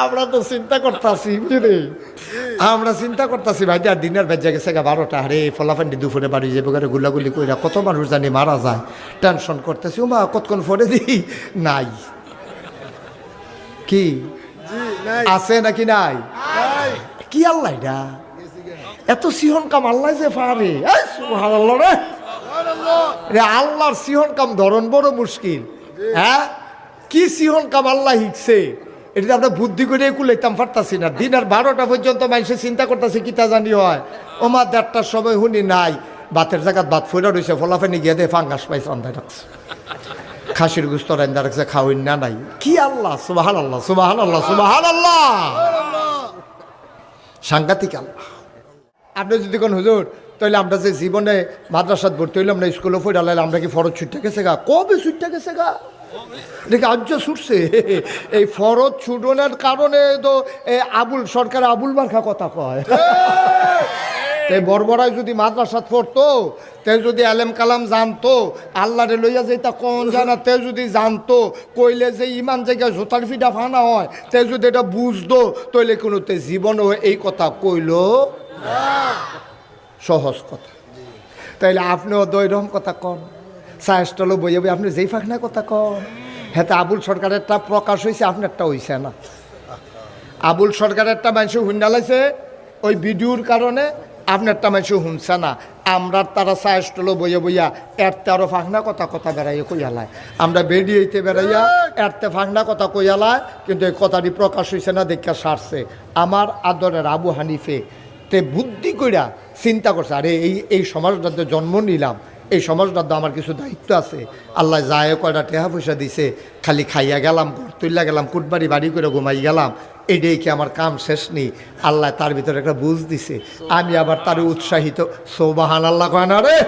আমরা তো চিন্তা করতেছি বুঝলি? আমরা চিন্তা করতেছি ভাই আর দিনের বেজে গেছে গা বারোটা আরে ফলাফান্ডি দুপুরে বাড়ি যাব করে গুলাগুলি কইরা কত মানুষ জানি মারা যায় টেনশন করতেছি ওমা কতক্ষণ ফোনে দিই? নাই। কি? আছে নাকি নাই? কি আল্লাহ এটা? এত সিহন কাম আল্লাহ যে পারে। রে। রে আল্লাহর সিহন কাম ধরন বড় মুশকিল। হ্যাঁ? কি সিহন কাম আল্লাহ হিকছে এটা আমরা বুদ্ধি করে কুলাইতাম, পারতাছি না। দিন আর বারোটা পর্যন্ত মানুষে চিন্তা করতেছে কি তা জানি হয়। ওমা দেড়টার সময় শুনি নাই, বাতের জায়গাত বাত ফুরা রয়েছে ফলাফেনি গিয়ে দে ফাঙ্গাস পাইছে অন্ধায় রাখছে। খাসির গুস্ত রান্দা রাখছে খাওয়াই না নাই। কি আল্লাহ সুবাহান আল্লাহ সুবাহান আল্লাহ সুবাহান আল্লাহ সাংঘাতিক আল্লাহ। আপনি যদি কোন হুজুর তাহলে আমরা যে জীবনে মাদ্রাসাত ভর্তি হইলাম না, স্কুলে ফিরে আমরা কি ফরজ ছুটতে গেছে গা? কবে ছুটতে গেছে গা? দেখি আজ ছুটছে। এই ফরজ ছুটনের কারণে তো আবুল সরকার আবুল মার্খা কথা কয়। তাই বরবরায় যদি মাদ্রাসাত পড়তো তে যদি আলেম কালাম জানতো আল্লাহরে লইয়া যেটা কোন জানা তে যদি জানতো কইলে যে ইমান জায়গায় জোতার ফিডা ফানা হয় তে যদি এটা বুঝতো তইলে কোনো তে জীবনও এই কথা কইল। সহজ কথা। তাইলে আপনিও দৈরম কথা কন। সায়েস্টলো বইয়ে বই আপনি যেই ফাঁকনা কথা কন হ্যাঁ আবুল সরকারেরটা প্রকাশ হয়েছে আপনারটা হইছে না। আবুল সরকারেরটা মানুষ হুন্ডালাইছে ওই ভিডিওর কারণে আপনারটা মানুষ শুনছে না। আমরা তারা সায়েস্টলো বইয়া বইয়া এরতে আরও ফাঁকনা কথা কথা বেড়াইয়া কইয়ালায় আমরা বেরিয়েতে বেড়াইয়া এরতে ফাঁকনা কথা কইয়ালায় কিন্তু এই কথাটি প্রকাশ হয়েছে না দেখা সারছে আমার আদরের আবু হানিফে তে বুদ্ধি কইরা চিন্তা করছে আরে এই এই সমাজটাতে জন্ম নিলাম এই সমাজটার আমার কিছু দায়িত্ব আছে। আল্লাহ যায় কয়টা টেহা পয়সা দিছে, খালি খাইয়া গেলাম, ঘর তুললা গেলাম, কুটবাড়ি, বাড়ি করে ঘুমাই গেলাম, এটাই কি আমার কাম শেষ নেই আল্লাহ তার ভিতরে একটা বুঝ দিছে। আমি আবার তার উৎসাহিত সৌবাহান আল্লাহ কয় না রে?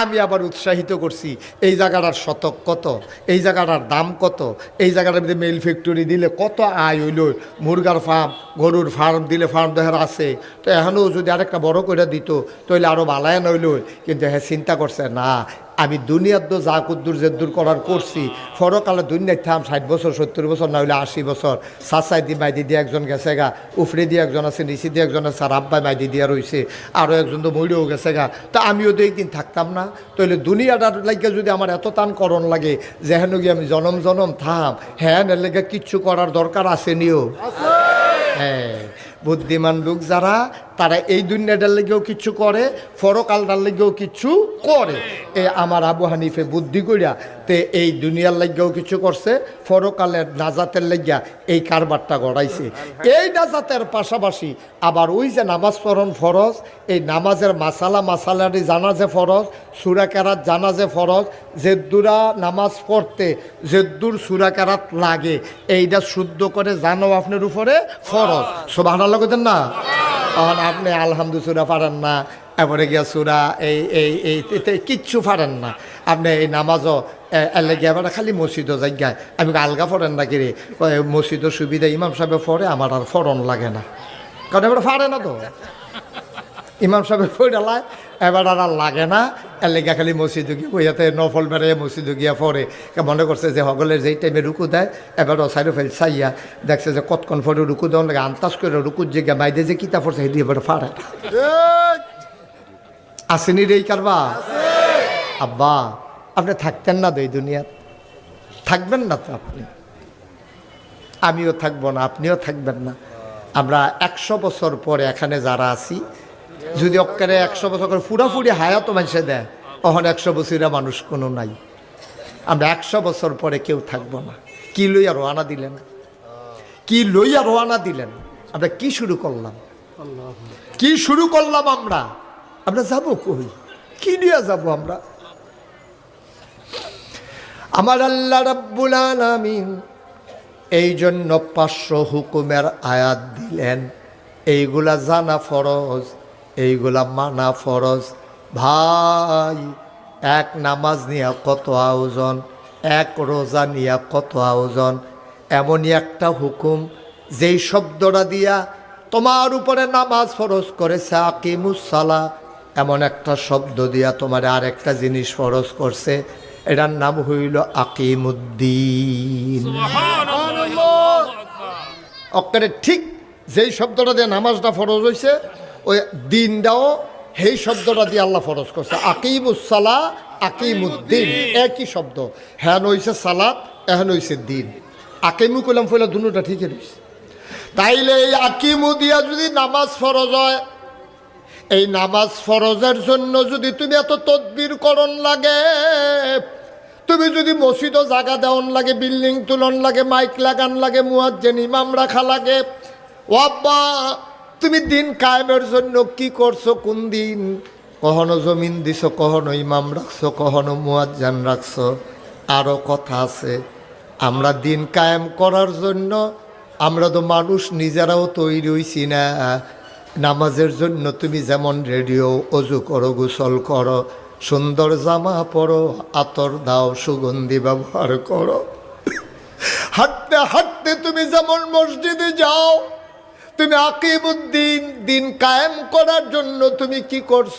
আমি আবার উৎসাহিত করছি, এই জায়গাটার শতক কত? এই জায়গাটার দাম কত? এই জায়গাটার মধ্যে মেল ফ্যাক্টরি দিলে কত আয় হইল? মুরগার ফার্ম গরুর ফার্ম দিলে ফার্ম দেখার আছে। তো এখনও যদি আরেকটা বড় করে দিত তাহলে আরও বালায় নইল কিন্তু হ্যাঁ চিন্তা করছে, না আমি দুনিয়ার তো যা কুদ্দুর জেদ্দুর করার করছি ফরকালে দুনিয়ায় থাম ষাট বছর সত্তর বছর না হলে আশি বছর। সাসাই দি মাইদি দিয়ে একজন গেছে গা উফরে দিয়ে একজন আছে নিচে দিয়ে একজন আছে আর আব্বাই মাইদি দিয়ে রয়েছে আরও একজন তো মরেও গেছে গা। তা আমিও তো একদিন থাকতাম না। তাহলে দুনিয়াটার লাগে যদি আমার এত টান করণ লাগে যেহেন গিয়ে আমি জনম জনম থাম হ্যাঁ এর লেগে কিচ্ছু করার দরকার আসেনিও হ্যাঁ বুদ্ধিমান লোক যারা তারা এই দুনিয়াটার লেগেও কিছু করে ফরকালটার লেগেও কিছু করে। এ আমার আবু হানিফে বুদ্ধি করিয়া তে এই দুনিয়ার লেগেও কিছু করছে ফরকালের নাজাতের লেগিয়া এই কারবারটা গড়াইছে। এই নাজাতের পাশাপাশি আবার ওই যে নামাজ পড়ন ফরজ, এই নামাজের মাসালা মাসালাটি জানা যে ফরজ সুরা কেরাত জানা যে ফরজ জেদ্দুরা নামাজ পড়তে জেদ্দুর সুরা কেরাত লাগে, এইটা শুদ্ধ করে জানো আপনার উপরে ফরজ। সোবাহ লাগতেন না? তখন আপনি আলহামদু সুরা পারেন না, এরপরে গিয়া সুরা, এই এই এই কিচ্ছু পারেন না। আপনি এই নামাজও এলে গিয়ে এবার খালি মসজিদও জায়গায়। আমি আলগা ফরেন না কিরে মসজিদও সুবিধা ইমাম সাহেব ফরে আমার আর ফরন লাগে না। কারণ এবার ফারে না তো। ইমাম সাহেবের ফইরালায় এবার আর লাগে না। এর লেগে খালি মসজিদ গিয়ে বইয়াতে নফল মেরে মসজিদ গিয়া পরে মনে করছে যে হগলের যেই টাইমে রুকু দেয় এবার ও সাইড ফেল চাইয়া দেখছে যে কতক্ষণ পরে রুকু দেওয়ার লাগে আন্তাজ করে রুকুর যে মাইদে যে কিতা পড়ছে সেটি এবার ফাড়ে না। আসেনি রে কারবা আব্বা আপনি থাকতেন না তো এই দুনিয়াত। থাকবেন না তো আপনি। আমিও থাকব না আপনিও থাকবেন না। আমরা একশো বছর পরে এখানে যারা আছি যদি অক্কারে একশো বছর করে ফুরাফুরি হায়াত মানুষে দেয়, তখন একশো বছরা মানুষ কোনো নাই। আমরা একশো বছর পরে কেউ থাকব না। কি লইয়া রোয়ানা দিলেন? কি লইয়া রোয়ানা দিলেন? আমরা কি শুরু করলাম? কি শুরু করলাম আমরা? আমরা যাব কই? কি নিয়ে যাব আমরা? আমার আল্লাহ রাব্বুল আলামিন এই জন্য পাঁচশো হুকুমের আয়াত দিলেন। এইগুলা জানা ফরজ। এইগুলা মানা ফরজ। ভাই এক নামাজ নিয়ে কত আয়োজন এক রোজা নিয়ে কত আয়োজন এমনই একটা হুকুম যেই শব্দটা দিয়া তোমার উপরে নামাজ ফরজ করেছে আকিমুসালা এমন একটা শব্দ দিয়া তোমার আরেকটা জিনিস ফরজ করছে এটার নাম হইল আকিমুদ্দিন। অক্কারে ঠিক যেই শব্দটা দিয়ে নামাজটা ফরজ হয়েছে ওই দিনটাও সেই শব্দটা দিয়ে আল্লাহ ফরজ করছে। আকিমুসালা আকিমুদ্দিন, একই শব্দ। হ্যান হইছে সালাত এখন হইছে দিন। আকিমু কইলাম, ফইলা দুটা ঠিকই রয়েছে তাইলে এই আকিমু দিয়া যদি নামাজ ফরজ হয়, এই নামাজ ফরজের জন্য যদি তুমি এত তদবির করণ লাগে, তুমি যদি মসজিদও জায়গা দেওয়ান লাগে, বিল্ডিং তুলন লাগে, মাইক লাগান লাগে, মুয়াজ্জেন ইমাম রাখা লাগে ও আব্বা তুমি দিন কায়েমের জন্য কি করছ? কোন দিন? কখনো জমিন দিছো, কখনো ইমাম রাখছো, কখনো মুয়াজ্জান রাখছো। আরও কথা আছে। আমরা দিন কায়েম করার জন্য, আমরা তো মানুষ, নিজেরাও তৈরি হইছি না। নামাজের জন্য তুমি যেমন রেডিও, অজু করো, গোসল করো, সুন্দর জামা পরো, আতর দাও, সুগন্ধি ব্যবহার করো। হাঁটতে হাঁটতে তুমি যেমন মসজিদে যাও তুমি আকিবুদ্দিন, দিন কায়েম করার জন্য তুমি কি করছ?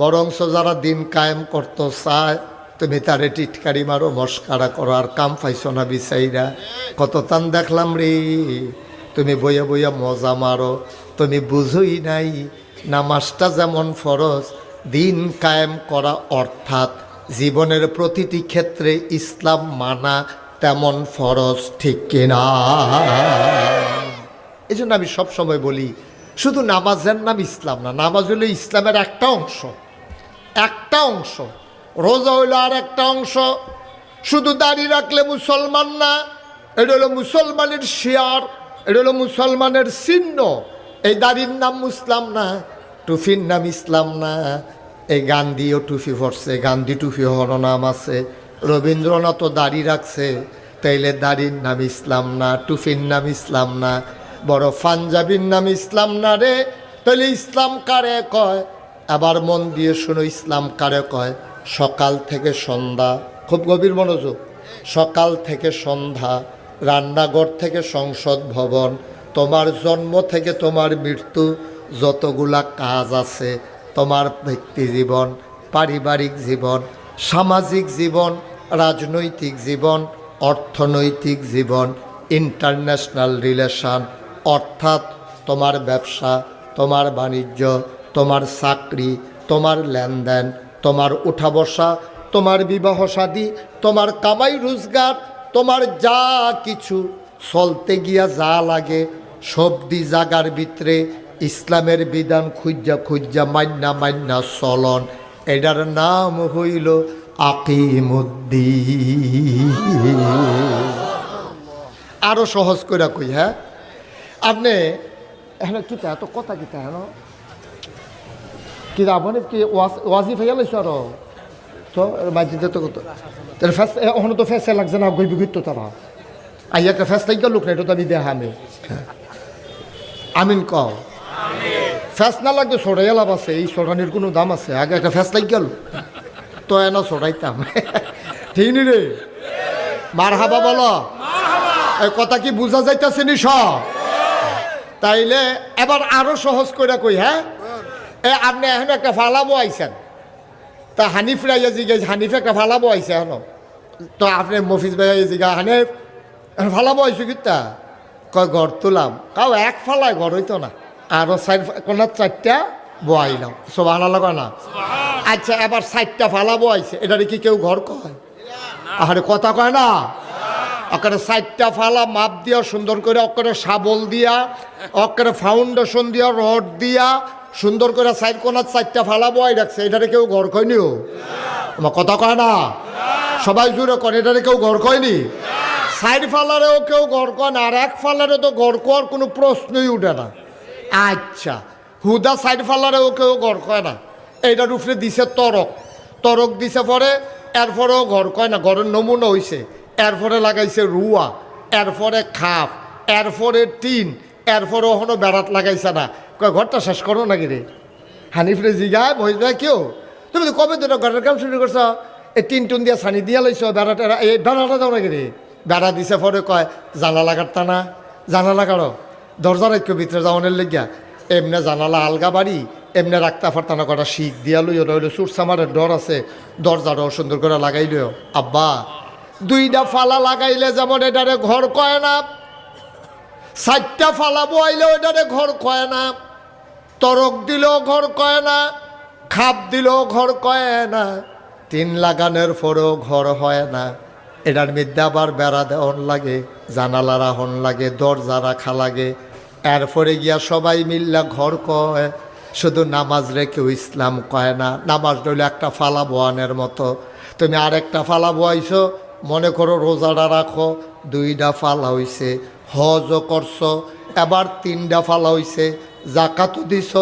বরংস যারা দিন কায়েম করতো চায়, তুমি তারে টিটকারি মারো, মস্কারা করো, আর কাম পাইছো না বিচাইরা। কত তান দেখলাম রে, তুমি বইয়া বইয়া মজা মারো। তুমি বুঝোই নাই, নামাজটা যেমন ফরজ, দিন কায়েম করা অর্থাৎ জীবনের প্রতিটি ক্ষেত্রে ইসলাম মানা তেমন ফরজ, ঠিক কিনা? এই জন্য আমি সবসময় বলি, শুধু নামাজের নাম ইসলাম না, নামাজ হলো ইসলামের একটা অংশ। একটা অংশ। রোজা হইল আর একটা অংশ। শুধু দাড়ি রাখলে মুসলমান না, এটা হলো মুসলমানের শিয়ার, এটা হলো মুসলমানের চিহ্ন। এই দাড়ির নাম মুসলাম না, টুফির নাম ইসলাম না। এই গান্ধীও টুফি পড়ছে গান্ধী টুফি হর নাম আছে। রবীন্দ্রনাথও দাড়ি রাখছে, তাইলে দাড়ির নাম ইসলাম না, টুফির নাম ইসলাম না। বড় পাঞ্জাবির নাম ইসলাম না রে? তাহলে ইসলাম কারে কয়? আবার মন দিয়ে শুনো, ইসলাম কারে কয়? সকাল থেকে সন্ধ্যা, খুব গভীর মনোযোগ। সকাল থেকে সন্ধ্যা, রান্নাঘর থেকে সংসদ ভবন, তোমার জন্ম থেকে তোমার মৃত্যু, যতগুলা কাজ আছে, তোমার ব্যক্তি জীবন, পারিবারিক জীবন, সামাজিক জীবন, রাজনৈতিক জীবন, অর্থনৈতিক জীবন, ইন্টারন্যাশনাল রিলেশন অর্থাৎ তোমার ব্যবসা, তোমার বাণিজ্য, তোমার চাকরি, তোমার লেনদেন, তোমার উঠা বসা তোমার বিবাহ শাদী তোমার কামাই রোজগার, তোমার যা কিছু চলতে গিয়া যা লাগে সবদি জাগার ভিতরে ইসলামের বিধান খুঁজা খুঁজা মান্না মান্না চলন। এটার নাম হইল আকিমুদ্দিন। আরও সহজ করে কই হ্যাঁ? আপনি এখন কি তা, এত কথা কি তা হেন কি আপনি কি ওয়াজ- ফাইয়া লাইছ আর? তো মাঝিতে তো কত এখন তো লাগছে না গই বিগুত তারা। আইয়া একটা ফেস লাইকা লোক না, এটা তো আমি দেখা আমি। আমিন কও। ফেস না লাগবে সরাই লাভ আছে, এই সরানির কোনো দাম আছে। আগে একটা ফেস লাগ গেল তো এনা সরাইতাম ঠিক নি রে? মার হাবা বলো কথা কি বোঝা যাইতেছে নি সব? তাইলে এবার আরও সহজ করে কই হ্যাঁ? এ আপনি এখন একটা ফালাবো আইছেন তা হানিফ রাইয়া জিজ্ঞেস হানিফ একটা ফালাবো আইছে এখন। তো আপনি মফিজ ভাই জিজ্ঞা হানিফ ফালাবো আইছো কিতা? কয় ঘর তুলাম। কাউ এক ফালায় ঘর হইতো না। আরও চার কোনার চারটা বয়াইলাম। সব আনালো না? আচ্ছা এবার চারটা ফালাবো আইছে এটা কি কেউ ঘর কয়? আরে কথা কয় না? ওখানে চারটা ফালা, মাপ দিয়া, সুন্দর করে ওখানে শাবল দিয়া ওখানে ফাউন্ডেশন দিয়া, রড দিয়া, সুন্দর করে সাইড কোনার চারটা ফালা, বয় রাখছে। এটারে কেউ ঘর কয়নিও আমার কথা কয় না? সবাই জুড়ে কন এটারে কেউ ঘর কয়নি? সাইড ফালারেও কেউ ঘর কয় না, আর এক ফালারে তো ঘর কোয়ার কোনো প্রশ্নই উঠে না। আচ্ছা হুদা সাইড ফালারেও কেউ ঘর কয় না? এইটার উপরে দিছে তরক। তরক দিছে পরে, এরপরেও ঘর কয় না ঘরের নমুনা হইছে। এরপরে লাগাইছে রুয়া, এরপরে খাপ এরপরে টিন, এরপরে ওখানে বেড়াত লাগাইছে না। কয়, ঘরটা শেষ করো নাকি রে? হানিফরে জিগায় বসবে কেউ? তুমি তো কবে তো ঘরের কাম শুরু করছ? এই টিন টুন দিয়া ছানি দিয়া লইছ বেড়া টেরা এই বেড়াটা দাও নাকি রে? বেড়া দিছে পরে কয়, জানালা কাটতা না, জানালা কাড়ো দরজা রাখো ভিতরে যাওয়ানের লেগিয়া। এমনে জানালা আলগা বাড়ি, এমনি রাখতে পারতাম না কটা শিখ দিয়া লইও, নইলে সুরসামারের ডর আছে। দরজাটাও সুন্দর করে লাগাই লইও। আব্বা দুইটা ফালা লাগাইলে যেমন এটারে ঘর কয় না, চারটা ফালা আইলে ওইটারে ঘর কয় না, তরক দিলেও ঘর কয় না, খাপ দিলেও ঘর কয় না, তিন লাগানের পরেও ঘর হয় না। এটার মধ্যে আবার বেড়া দেওয়ান লাগে জানালা রাহন লাগে দরজা রাখা লাগে। এরপরে গিয়া সবাই মিল্লা ঘর কয়, শুধু নামাজ রেখেও ইসলাম কয় না, নামাজ রইল একটা ফালা বোয়ানের মতো। তুমি আরেকটা ফালা বোয়াইছো মনে করো রোজাটা রাখো দুইটা ফালা হইছে, হজও করছ, এবার তিনটা ফালা হইছে, জাকাতও দিছ,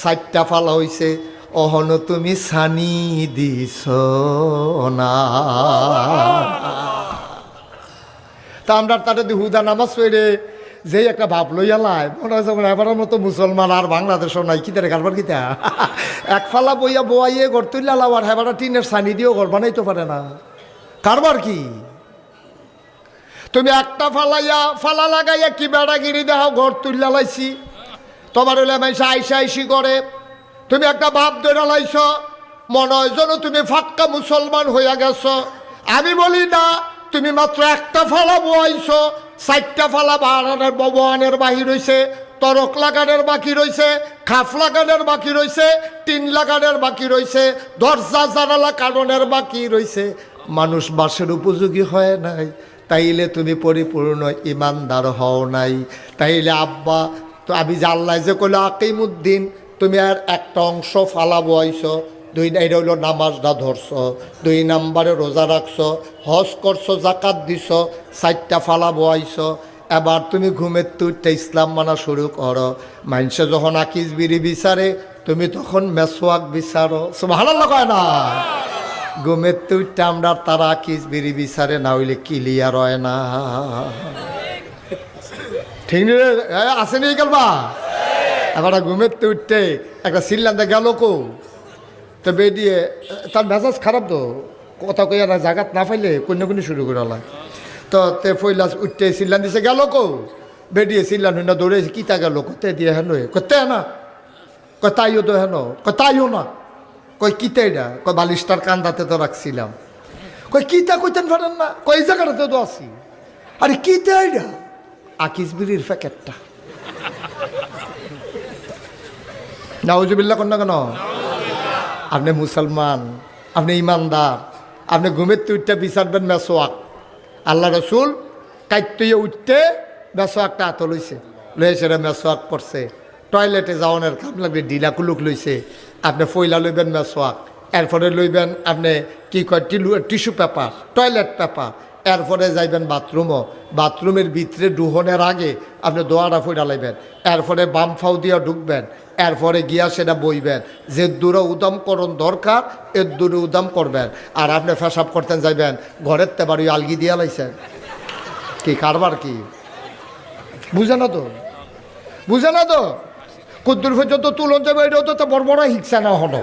চারটা ফালা হইছে, অহন তুমি সানি দিছ না। তা আমরা তাতে হুদা নামাজ পড়ে যেই একটা ভাব লইয়া লাই, মনে হয় এবারের মতো মুসলমান আর বাংলাদেশও নাই কিতা রে কারবার কিতা? এক ফালা বইয়া বোয়াইয়ে ঘর তুললা আর হেবারা টিনের সানি দিয়েও ঘর বানাইতে পারে না। কারবার কি? তুমি একটা ফালাইয়া, ফালা লাগাইয়া কি বেড়াগিরি দেখাও ঘর তুললা লাইছি? তোমার হলে মাইসা আইসা আইসি করে। তুমি একটা ভাব ধরে লাইছ, মনে হয় যেন তুমি ফাক্কা মুসলমান হইয়া গেছ। আমি বলি না, তুমি মাত্র একটা ফালা বইছ চারটা ফালা বাড়ানের ববানের বাহির হইছে তরক লাগানের বাকি রইছে, খাফ লাগানের বাকি রইছে, টিন লাগানের বাকি রইছে, দরজা জানালা কারণের বাকি রইছে। মানুষ বাসের উপযোগী হয় নাই। তাইলে তুমি পরিপূর্ণ ইমানদার হও নাই। তাইলে আব্বা, তো আমি আল্লাহ যে কইলো, আকিমুদ্দিন, তুমি আর একটা অংশ ফালাবো আইছো। দুই, এটা হইল নামাজটা ধরছো। দুই নাম্বারে রোজা রাখছো। হজ করছ জাকাত দিছ, চারটা ফালাবো আইছো। এবার তুমি ঘুমের তুইটা ইসলাম মানা শুরু করো। মানুষে যখন আকিস বিড়ি বিচারে, তুমি তখন মেসোয়াক বিচারো। ভালো কয় না? ঘুমের তুইটা আমরা তারা আকিস বিড়ি বিচারে? না হইলে ক্লিয়ার হয় না। ঠিক নি আসেনি গেলবা এবার ঘুমের তো উঠতে একটা সিল্লান্দা গেল কো? তো বেরিয়ে তার মেজাজ খারাপ তো। কথা কই আর জাগাত না পাইলে কোন কোন শুরু করে আলা তো তে ফইলাস উঠতে সিল্লান দিছে গেল কো? বেরিয়ে সিল্লান হইনা দৌড়েছে কিতা গেল কোথায় দিয়ে হেন কোথায় না কয় তাইও তো হেন? কয় না? কয় কিতা এটা? কয় বালিশটার কান্দাতে তো রাখছিলাম। কয় কিতা কইতেন পারেন না? কয় এই জায়গাটাতে তো আছি। আরে, কিতা এটা? আকিস বিড়ির প্যাকেটটা। নাউজুবিল্লা কন্যা কেন? আপনি মুসলমান, আপনি ইমানদার, আপনি ঘুমের তুইটা বিচারবেন মেসোয়াক। আল্লাহ রসুল কাইতুয়ে উঠতে মেসোয়াকটা হাত লইছে। লইছে মেসোয়াক পড়ছে। টয়লেটে যাওয়ানোর কাম লাগবে ডিলা কুলুক লইছে। আপনি ফইলা লইবেন মেসোয়াক এরপরে লইবেন আপনি কি কয়, টিলু, টিস্যু পেপার টয়লেট পেপার। এরপরে যাইবেন বাথরুমও। বাথরুমের ভিতরে ডুহনের আগে আপনি দোয়াটা ফইরা লাইবেন। এরপরে বাম ফাউ দিয়া ঢুকবেন। এরপরে গিয়া সেটা বইবেন। যে দূরে উদম করণ দরকার এর দূরে উদম করবেন। আর আপনি ফেসাব করতেন যাইবেন, ঘরের তে বাড়ি আলগি দিয়া লাইছেন। কি কারবার কি? বুঝে না তো? বুঝে না তো? কুদ্দুর পর্যন্ত তুলন যাবে এটাও তো বড় বড় হিংসা না হলো।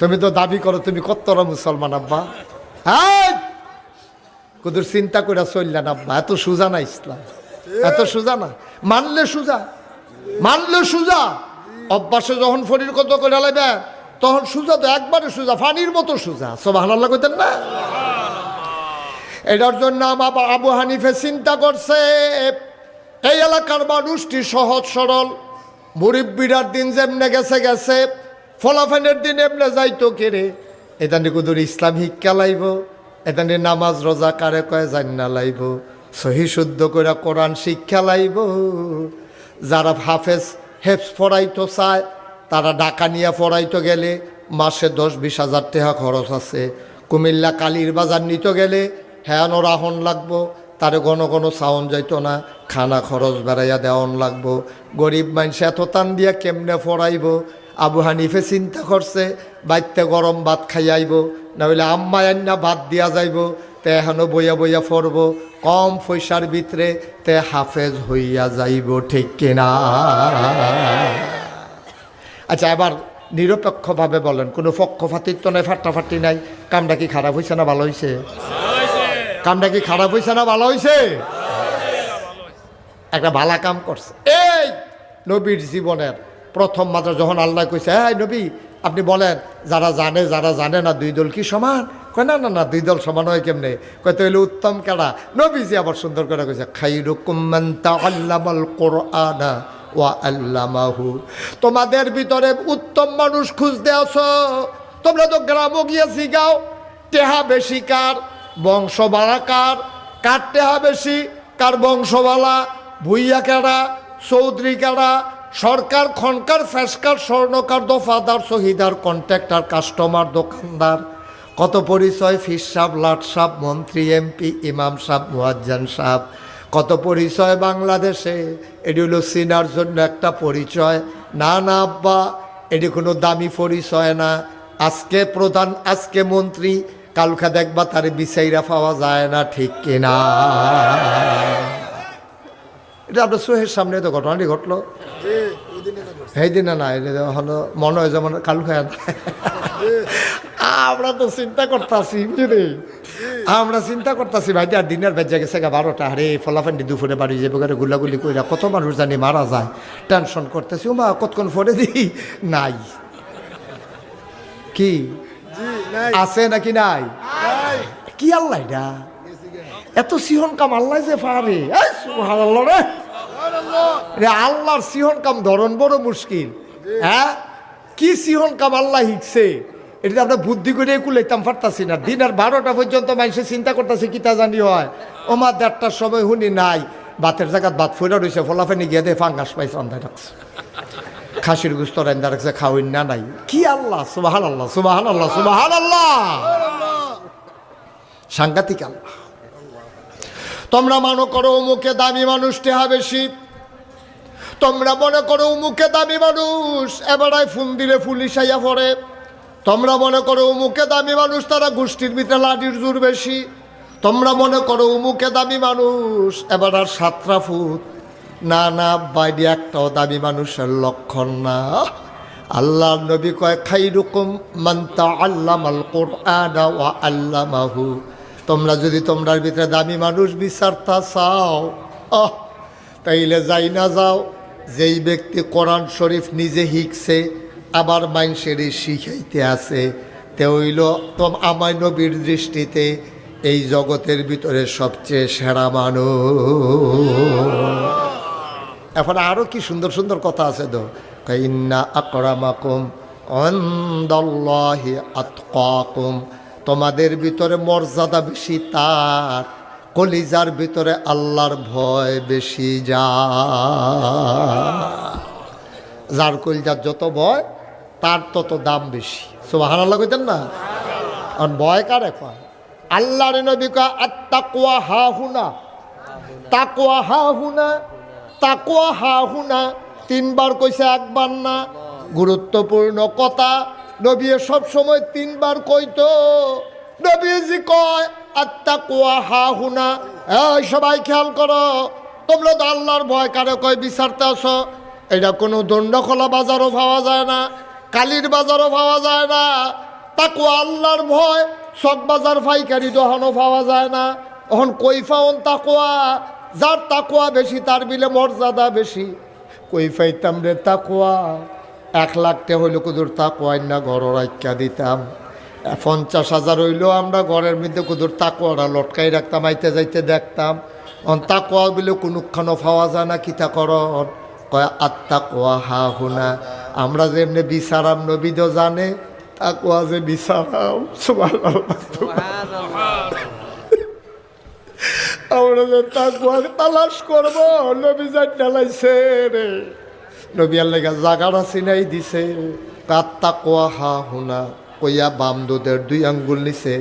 তুমি তো দাবি করো তুমি কত্তরা মুসলমান আব্বা। হ্যাঁ কুদুর চিন্তা করে চললেন আব্বা। এত সুজা না ইসলাম। এত সুজা না। মানলে সুজা। মানলে সুজা। অভ্যাসে যখন ফরির কত করে লাগবে তখন সুজা তো একবারে সুজা ফানির মতো সুজা। সব হালাল্লা কইতেন না? এটার জন্য আমার আবু হানিফে চিন্তা করছে এই এলাকার মানুষটি সহজ সরল। মুরিব্বিরার দিন যেমনে গেছে গেছে ফলাফেনের দিন এমনে যাইতো কেরে এদানি কুদুর ইসলাম শিক্ষা লাইব, এদানি নামাজ রোজা কারে কয়ে জান্না লাইব। সহি শুদ্ধ করে কোরআন শিক্ষা লাইব। যারা হাফেজ হেফস পড়াইতো চায়, তারা ডাকা নিয়ে পড়াইতো গেলে মাসে দশ বিশ হাজার টাকা খরচ আছে। কুমিল্লা কালীর বাজার নিতে গেলে হ্যাঁ রাহন লাগবো। তারে ঘন ঘন সাউন যাইতো না, খানা খরচ বেড়াইয়া দেওয়ান লাগবো। গরিব মানুষ এত টান দিয়া কেমনে ফড়াইব? আবু হানিফে চিন্তা করছে, বাইতে গরম ভাত খাইয়াইব নইলে আম্মা আন্না ভাত দিয়া যাইব, তে এখনও বইয়া বইয়া ফরব কম পয়সার ভিতরে তে হাফেজ হইয়া যাইব, ঠিক কিনা? আচ্ছা এবার নিরপেক্ষভাবে বলেন, কোনো পক্ষপাতিত্ব নাই ফাট্টাফাটি নাই, কামটা কি খারাপ হয়েছে না ভালো হয়েছে কামটা কি খারাপ হয়েছে না ভালো হয়েছে একটা ভালা কাম করছে। এই নবীর জীবনের প্রথম মাত্রা যখন আল্লাহ কইছে হ্যাঁ নবী, আপনি বলেন, যারা জানে যারা জানে না দুই দল কি সমান? কয়, না না না, দুই দল সমান হয় কেমনে? কয় তো উত্তম কেডা? নবীজি আবার সুন্দর করে কইছে, খাইরুকুম মান তাআল্লামাল কোরআনা ওয়া আল্লামাহু। তোমাদের ভিতরে উত্তম মানুষ খুঁজতে আসো। তোমরা তো গ্রামও গিয়েছি গাও টেহা বেশি কার? বংশ বাড়া কার কার টেহা বেশি, কার বংশবালা, ভুইয়া কেডা, চৌধুরী কেডা, সরকার খনকার ফেসকার স্বর্ণকার, দফাদার, শহীদার, কন্ট্রাক্টর, কাস্টমার, দোকানদার। কত পরিচয়, ফির সাহ লাট সাহ মন্ত্রী, এমপি, ইমাম সাহ মুয়াজ্জান সাহ কত পরিচয় বাংলাদেশে, এটি হলো সিনার জন্য একটা পরিচয়। না না, আব্বা, এটি কোনো দামি পরিচয় না। আজকে প্রধান, আজকে মন্ত্রী কালকা দেখবা তার বিচাইরা পাওয়া যায় না ঠিক কিনা? এটা আপনার সোহের সামনে তো ঘটনাটি ঘটলো। সেই দিনে না এটা হলো মনে হয় যেমন কালু খায় না আমরা তো চিন্তা করতেছি বুঝলি? আমরা চিন্তা করতেছি ভাই আর দিনের বেজে গেছে গা বারোটা আরে ফলাফান্ডি দুপুরে বাড়ি যাবে করে গুলাগুলি কইরা কত মানুষ জানি মারা যায়। টেনশন করতেছি ও মা কতক্ষণ ফোরে দিই? নাই। কি? আছে নাকি নাই? কি আল্লাহ এটা? এত সিহন কাম আল্লাহ যে পারে। রে। রে আল্লাহর সিহন কাম ধরন বড় মুশকিল। হ্যাঁ? কি সিহন কাম আল্লাহ হিকছে এটা আমরা বুদ্ধি করে কুলাইতাম পারতাছি না। দিন আর বারোটা পর্যন্ত মানুষের চিন্তা করতেছে কি তা জানি হয়। ওমা দেড়টার সময় শুনি নাই। বাতের জায়গাত বাত ফুরা রয়েছে ফলাফানি গিয়ে দে ফাঙ্গাস পাইছে রান্ধায় রাখছে খাসির গুস্ত রান্দা রাখছে না নাই। কি আল্লাহ সুবাহান আল্লাহ সুবাহান আল্লাহ সুবাহান আল্লাহ সাংঘাতিক আল্লাহ। তোমরা মনে করো মুখে দামি মানুষ টেহা বেশি। তোমরা মনে করো মুখে দামি মানুষ এবারায় ফোন দিলে পুলিশ আইয়া পড়ে। তোমরা মনে করো মুখে দামি মানুষ তারা গোষ্ঠীর ভিতরে লাঠির জোর বেশি। তোমরা মনে করো মুখে দামি মানুষ এবার আর সাতটা ফুট। না না বাইরে একটাও দামি মানুষের লক্ষণ না। আল্লাহ নবী কয় খাই রকম মান্তা আল্লাহ আল কোরআন ওয়া আল্লামাহু। তোমরা যদি তোমরার ভিতরে দামি মানুষ বিচারতা চাও, আহ, তাইলে যাই না যাও। যেই ব্যক্তি কোরআন শরীফ নিজে শিখছে, আবার মাইনসেরই শিখাইতে আছে, তে হইল তোম আমার নবীর দৃষ্টিতে এই জগতের ভিতরে সবচেয়ে সেরা মানুষ। এখন আরও কি সুন্দর সুন্দর কথা আছে তো? ইন্না আকরামাকুম অন্দল্লাহি আতকাকুম। তোমাদের ভিতরে মর্যাদা বেশি, তার কলিজার ভিতরে আল্লাহর ভয় বেশি যা যার কলিজার যত ভয়, তার তত দাম বেশি। সুবাহান আল্লাহ কইতেন না? আর ভয় কার এখন আল্লাহর নবী কয় আত্মাকুয়া হা হুনা। তাকুয়া হা হুনা তাকুয়া হা হুনা, তিনবার কইছে একবার না। গুরুত্বপূর্ণ কথা, নবী সব সময় তিনবার কইতো। নবীজি কয় আত্মা কুয়া হা হুনা। এই সবাই খেয়াল করো, তোমরা তো আল্লাহর ভয় কারে কয় বিচারতে আসো এটা কোনো দণ্ডখোলা বাজারও পাওয়া যায় না, কালির বাজারও পাওয়া যায় না। তাকুয়া আল্লাহর ভয় সব বাজার পাইকারি দোকানও পাওয়া যায় না। এখন পাওন তাকুয়া যার তাকুয়া বেশি, তার বিলে মর্যাদা বেশি। কই পাইতাম রে তাকুয়া এক লাখটা হইলে কুদুর তাকুয়াই না ঘর রাখা দিতাম। পঞ্চাশ হাজার হইলেও আমরা ঘরের মধ্যে কুদুর তাকুয়াটা লটকাই রাখতাম, আইতে যাইতে দেখতাম। অন তাকুয়া বলে কোনখানো পাওয়া যায় না, কিতা করন? কয় আত্মা কোয়া হা হুনা। আমরা যে এমনি বিচারাম নবীদ জানে তাকুয়া যে বিচারাম। আমরা যে তাকুয়া তালাশ করব নবী যাই ডালাইছে রে। নবী আল্লাহ জাগাটা চিনাই দিছে হা হুনা কইয়া বাম দুধের দুই আঙ্গুল নিছে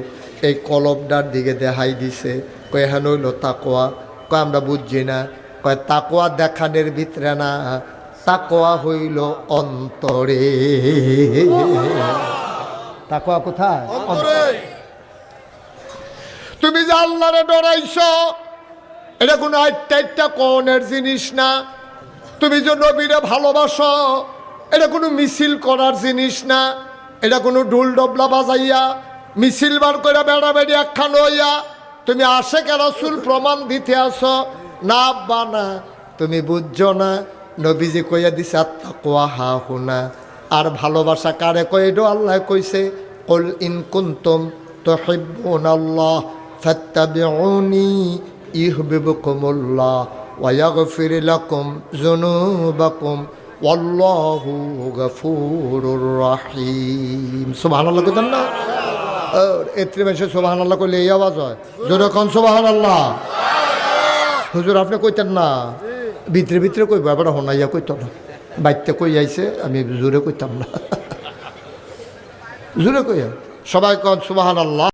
এই কলবটার দিকে দেখাই দিছে। কয় হেন হইল তাকোয়া কয় আমরা বুঝছি না। কয় তাকোয়া দেখানের ভিতরে না তাকোয়া হইল অন্তরে। তাকোয়া কোথায়? তুমি যে আল্লাহরে ডরাইছ, এটা কোনো আটটা আটটা কনের জিনিস না। তুমি যে নবীরে ভালোবাসো, এটা কোনো মিছিল করার জিনিস না। এটা কোনো ঢুল ডবলা বাজাইয়া, মিছিল বার করে বেড়াবেড়ি একখান হইয়া, তুমি আসে কেরাসুল প্রমাণ দিতে আসো না বা না, তুমি বুঝছ না, নবীজি কইয়া দিছে আত্মা কোয়া হা হুনা আর ভালোবাসা কারে কইডো আল্লাহ কইছে, কল ইন কুন্তম তো হেব্বন আল্লাহ ফাত্তাবিউনি ইহবিবকুমুল্লাহ ওয়াগফির লাকুম যুনুবাকুম ওয়াল্লাহু গফুরুর রহিম। সুবহানাল্লাহ কইতেন না? এত্রে মাসে সুবহানাল্লাহ কইলে এই আওয়াজ হয়। জোরে কোন সুবহানাল্লাহ। হুজুর, আপনি কইতেন না? ভিতরে ভিতরে কইব আবার হনাইয়া কইত না। বাইতে কই আইছে, আমি জোরে কইতাম না। জোরে কইয়া। সবাই কন সুবাহান আল্লাহ